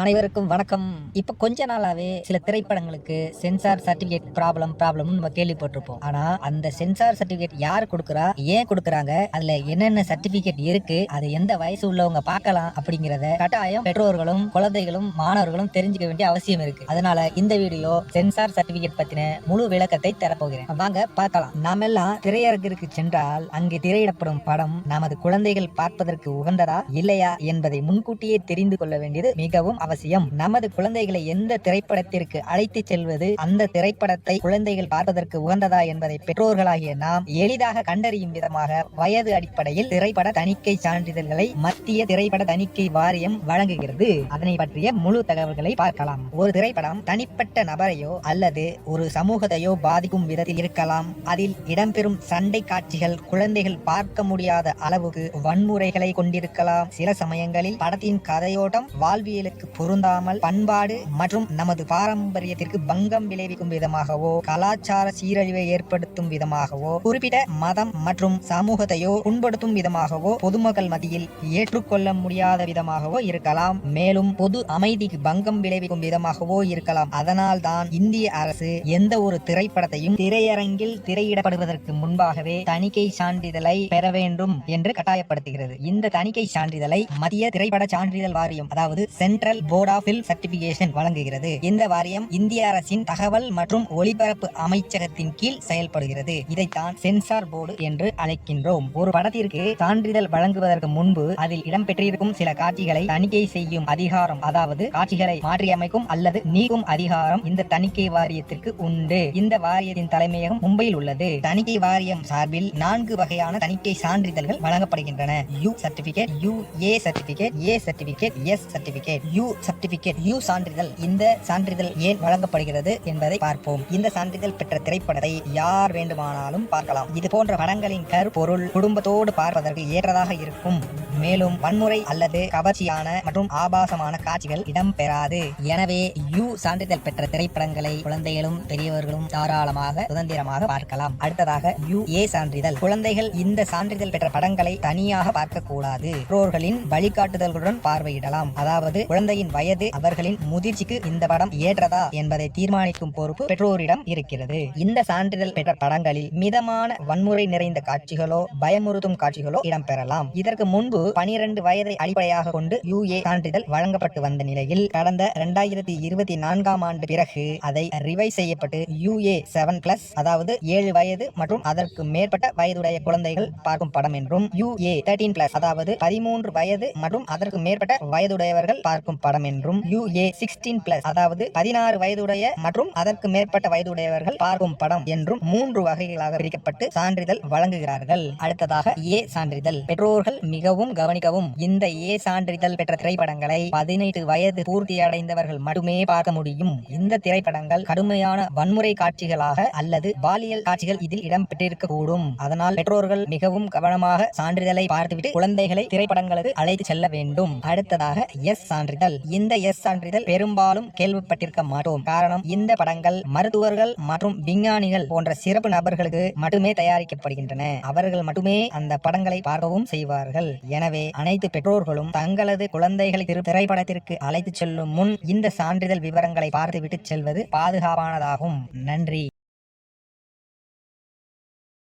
அனைவருக்கும் வணக்கம். இப்ப கொஞ்ச நாளாவே சில திரைப்படங்களுக்கு சென்சார் சர்டிபிகேட் ப்ராப்ளம் ப்ராப்ளம் நம்ம கேள்விப்பட்டிருப்போம் ஆனா அந்த சென்சார் சர்டிபிகேட் யார் கொடுக்குறா? ஏன் கொடுக்குறாங்க? அதுல என்னென்ன சர்டிபிகேட் இருக்கு? அதை எந்த வயசு உள்ளவங்க பார்க்கலாம் அப்படிங்கறத கட்டாயம் பெற்றோர்களும் குழந்தைகளும் மாணவர்களும் தெரிஞ்சுக்க வேண்டிய அவசியம் இருக்கு. அதனால இந்த வீடியோ சென்சார் சர்டிபிகேட் பத்தின முழு விளக்கத்தை தரப்போகிறேன். வாங்க பார்க்கலாம். நாமெல்லாம் திரையரங்கிற்கு சென்றால் அங்கே திரையிடப்படும் படம் நமது குழந்தைகள் பார்ப்பதற்கு உகந்ததா இல்லையா என்பதை முன்கூட்டியே தெரிந்து கொள்ள வேண்டியது மிகவும் அவசியம். நமது குழந்தைகளை எந்த திரைப்படத்திற்கு அழைத்து செல்வது அந்த திரைப்படத்தை குழந்தைகள் பார்ப்பதற்கு உகந்ததா என்பதை பெற்றோர்களாகிய நாம் எளிதாக கண்டறியும் விதமாக வயது அடிப்படையில் திரைப்பட தணிக்கை சான்றிதழ்களை மத்திய திரைப்பட தணிக்கை வாரியம் வழங்குகிறது. அதனை பற்றிய முழு தகவல்களை பார்க்கலாம். ஒரு திரைப்படம் தனிப்பட்ட நபரையோ அல்லது ஒரு சமூகத்தையோ பாதிக்கும் விதத்தில் இருக்கலாம். அதில் இடம்பெறும் சண்டை காட்சிகள் குழந்தைகள் பார்க்க முடியாத அளவுக்கு வன்முறைகளை கொண்டிருக்கலாம். சில சமயங்களில் படத்தின் கதையோட்டம் வாழ்வியலுக்கு பொருந்தாமல் பண்பாடு மற்றும் நமது பாரம்பரியத்திற்கு பங்கம் விளைவிக்கும் விதமாகவோ கலாச்சார சீரழிவை ஏற்படுத்தும் விதமாகவோ குறிப்பிட்ட மதம் மற்றும் சமூகத்தையோ புண்படுத்தும் விதமாகவோ பொதுமக்கள் மத்தியில் ஏற்றுக்கொள்ள முடியாத விதமாகவோ இருக்கலாம். மேலும் பொது அமைதிக்கு பங்கம் விளைவிக்கும் விதமாகவோ இருக்கலாம். அதனால் தான் இந்திய அரசு எந்த ஒரு திரைப்படத்தையும் திரையரங்கில் திரையிடப்படுவதற்கு முன்பாகவே தணிக்கை சான்றிதழை பெற வேண்டும் என்று கட்டாயப்படுத்துகிறது. இந்த தணிக்கை சான்றிதழை மத்திய திரைப்பட சான்றிதழ் வாரியம் அதாவது central board of film certification வழங்குகிறது. இந்த வாரியம் இந்திய அரசின் தகவல் மற்றும் ஒலிபரப்பு அமைச்சகத்தின் கீழ் செயல்படுகிறது. இதைத்தான் சென்சார் போர்டு என்று அழைக்கின்றோம். ஒரு படத்திற்கு சான்றிதழ் வழங்குவதற்கு முன்பு அதில் இடம்பெற்றிருக்கும் சில காட்சிகளை தணிக்கை செய்யும் அதிகாரம் அதாவது காட்சிகளை மாற்றியமைக்கும் அல்லது நீக்கும் அதிகாரம் இந்த தணிக்கை வாரியத்திற்கு உண்டு. இந்த வாரியத்தின் தலைமையகம் மும்பையில் உள்ளது. தணிக்கை வாரியம் சார்பில் நான்கு வகையான தணிக்கை சான்றிதழ்கள் வழங்கப்படுகின்றன. U certificate U A certificate A certificate S certificate U certificate U சான்றிதழ் இந்த சான்றிதழ் ஏன் வழங்கப்படுகிறது என்பதை பார்ப்போம். இந்த சான்றிதழ் பெற்ற திரைப்படத்தை யார் வேண்டுமானாலும் பார்க்கலாம். இது போன்ற படங்களின் கருப்பொருள் குடும்பத்தோடு பார்ப்பதற்கு ஏற்றதாக இருக்கும். மேலும் வன்முறை அல்லது கவர்ச்சியான மற்றும் ஆபாசமான காட்சிகள் இடம்பெறாது. எனவே யூ சான்றிதழ் பெற்ற திரைப்படங்களை குழந்தைகளும் பெரியவர்களும் தாராளமாக சுதந்திரமாக பார்க்கலாம். அடுத்ததாக யூ ஏ சான்றிதழ். குழந்தைகள் இந்த சான்றிதழ் பெற்ற படங்களை தனியாக பார்க்க கூடாது பெற்றோர்களின் வழிகாட்டுதல்களுடன் பார்வையிடலாம். அதாவது குழந்தையின் வயது அவர்களின் முதிர்ச்சிக்கு இந்த படம் ஏற்றதா என்பதை தீர்மானிக்கும் பொறுப்பு பெற்றோரிடம் இருக்கிறது. இந்த சான்றிதழ் பெற்ற படங்களில் மிதமான வன்முறை நிறைந்த காட்சிகளோ பயமுறுத்தும் காட்சிகளோ இடம்பெறலாம். இதற்கு முன்பு பனிரெண்டு வயதை அடிப்படையாக கொண்டு யுஏ சான்றிதழ் வழங்கப்பட்டு வந்த நிலையில் கடந்த இரண்டாயிரத்தி இருபத்தி நான்காம் ஆண்டு பிறகு அதை ரிவைஸ் செய்யப்பட்டு ஏ செவன் பிளஸ் அதாவது ஏழு வயது மற்றும் அதற்கு மேற்பட்ட வயதுடைய குழந்தைகள் பார்க்கும் படம் என்றும் யூஏ தேர்டீன் பிளஸ் அதாவது பதிமூன்று வயது மற்றும் அதற்கு மேற்பட்ட வயதுடையவர்கள் பார்க்கும் படம் என்றும் யுஏ சிக்ஸ்டீன் பிளஸ் அதாவது பதினாறு வயதுடைய மற்றும் அதற்கு மேற்பட்ட வயதுடையவர்கள் பார்க்கும் படம் என்றும் மூன்று வகைகளாக பிரிக்கப்பட்டு சான்றிதழ் வழங்குகிறார்கள். அடுத்ததாக ஏ சான்றிதழ். பெற்றோர்கள் மிகவும் கவனிக்கவும் இந்த ஏ சான்றிதழ் பெற்ற திரைப்படங்களை பதினெட்டு வயது பூர்த்தி அடைந்தவர்கள் மட்டுமே பார்க்க முடியும். இந்த திரைப்படங்கள் கடுமையான வன்முறை காட்சிகளாக அல்லது பாலியல் காட்சிகள் இதில் இடம்பெற்றிருக்க கூடும் அதனால் பெற்றோர்கள் மிகவும் கவனமாக சான்றிதழை பார்த்துவிட்டு குழந்தைகளை திரைப்படங்களுக்கு அழைத்து செல்ல வேண்டும். அடுத்ததாக எஸ் சான்றிதழ். இந்த எஸ் சான்றிதழ் பெரும்பாலும் கேள்விப்பட்டிருக்க மாட்டோம். காரணம் இந்த படங்கள் மருத்துவர்கள் மற்றும் விஞ்ஞானிகள் போன்ற சிறப்பு நபர்களுக்கு மட்டுமே தயாரிக்கப்படுகின்றன. அவர்கள் மட்டுமே அந்த படங்களை பார்க்கவும் செய்வார்கள். எனவே அனைத்து பெற்றோர்களும் தங்களது குழந்தைகளை திரைப்படத்திற்கு அழைத்து செல்லும் முன் இந்த சான்றிதழ் விவரங்களை பார்த்துவிட்டு செல்வது பாதுகாப்பானதாகும். நன்றி.